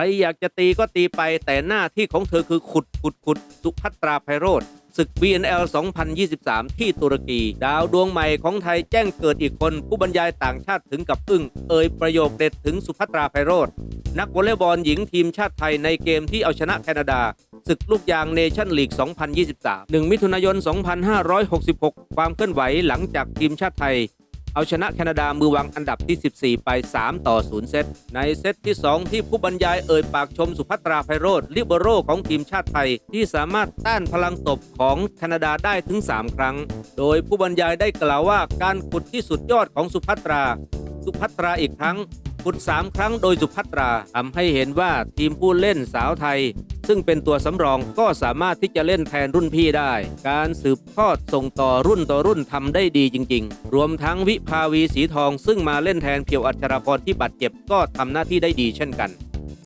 ครอยากจะตีก็ตีไปแต่หน้าที่ของเธอคือขุดขุดขุดสุภัตราไพโรธศึก BNL 2023 ที่ตุรกี ดาวดวงใหม่ของไทยแจ้งเกิดอีกคน ผู้บรรยายต่างชาติถึงกับอึ้ง เอ่ยประโยคเด็ดถึงสุภัตราไพโรธนักวอลเลย์บอลหญิงทีมชาติไทยในเกมที่เอาชนะแคนาดา ศึกลูกยางเนชั่นลีก 2023 1 มิถุนายน 2566 ความเคลื่อนไหวหลังจากทีมชาติไทย เอาชนะแคนาดามือวางอันดับที่ 14 ไป 3 ต่อ 0 เซต ในเซตที่ 2 ที่ผู้บรรยายเอ่ยปากชมสุภัตราไพโรธลิเบโรของทีมชาติไทย ที่สามารถต้านพลังตบของแคนาดาได้ถึง 3 ครั้ง โดยผู้บรรยายได้กล่าวว่าการขุดที่สุดยอดของสุภัตรา สุภัตราอีกครั้ง ด 3 ครั้งโดยสุพัตราทำให้เห็นว่าทีมผู้เล่นสาวไทย ซึ่งเป็นตัวสำรองก็สามารถที่จะเล่นแทนรุ่นพี่ได้ การสืบทอดส่งต่อรุ่นต่อรุ่นทำได้ดีจริง ๆ รวมทั้งวิภาวีสีทองซึ่งมาเล่นแทนเพียวอัชรพรที่บาดเจ็บก็ทำหน้าที่ได้ดีเช่นกัน